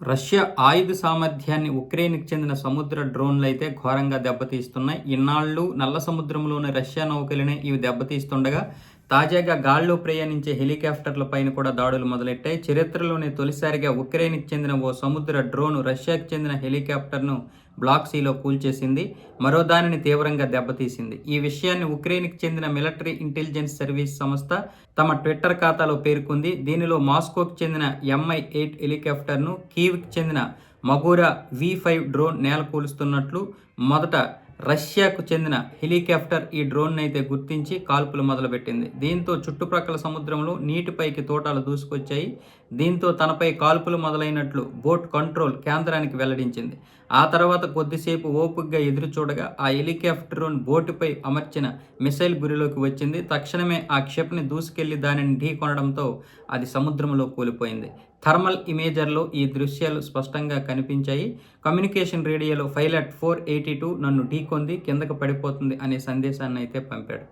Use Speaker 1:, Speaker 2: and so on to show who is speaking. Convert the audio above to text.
Speaker 1: Russia ఆయుధ సామర్థ్యాన్ని ఉక్రెయిన్కి చెందిన సముద్ర డ్రోన్లు అయితే ఘోరంగా దెబ్బతీస్తున్నాయి. ఇన్నాళ్ళు నల్ల సముద్రంలోని రష్యా నౌకలనే ఇవి దెబ్బతీస్తుండగా తాజాగా గాల్లో ప్రయాణించే హెలికాప్టర్ల పైన కూడా దాడులు మొదలెట్టాయి. చరిత్రలోనే తొలిసారిగా ఉక్రెయిన్కి చెందిన ఓ సముద్ర డ్రోన్ రష్యాకు చెందిన హెలికాప్టర్ను బ్లాక్ సీలో కూల్చేసింది. మరో దానిని తీవ్రంగా దెబ్బతీసింది. ఈ విషయాన్ని ఉక్రెయిన్కి చెందిన మిలిటరీ ఇంటెలిజెన్స్ సర్వీస్ సంస్థ తమ ట్విట్టర్ ఖాతాలో పేర్కొంది. దీనిలో మాస్కోకు చెందిన ఎంఐ ఎయిట్ హెలికాప్టర్ను కీవ్కి చెందిన మగూరా వి ఫైవ్ డ్రోన్ నేల కూలుస్తున్నట్లు మొదట రష్యాకు చెందిన హెలికాప్టర్ ఈ డ్రోన్ అయితే గుర్తించి కాల్పులు మొదలుపెట్టింది. దీంతో చుట్టుప్రక్కల సముద్రంలో నీటిపైకి తోటాలు దూసుకొచ్చాయి. దీంతో తనపై కాల్పులు మొదలైనట్లు బోట్ కంట్రోల్ కేంద్రానికి వెల్లడించింది. ఆ తర్వాత కొద్దిసేపు ఓపుగ్గా ఎదురుచూడగా ఆ హెలికాప్టర్ బోటుపై అమర్చిన మిసైల్ గురిలోకి వచ్చింది. తక్షణమే ఆ క్షిపణి దూసుకెళ్ళి దానిని ఢీకొనడంతో అది సముద్రంలో కూలిపోయింది. థర్మల్ ఇమేజర్లో ఈ దృశ్యాలు స్పష్టంగా కనిపించాయి. కమ్యూనికేషన్ రేడియోలో పైలట్ ఫోర్ ఎయిటీ టూ నన్ను ఢీకొంది కిందకు పడిపోతుంది అనే సందేశాన్ని అయితే పంపాడు.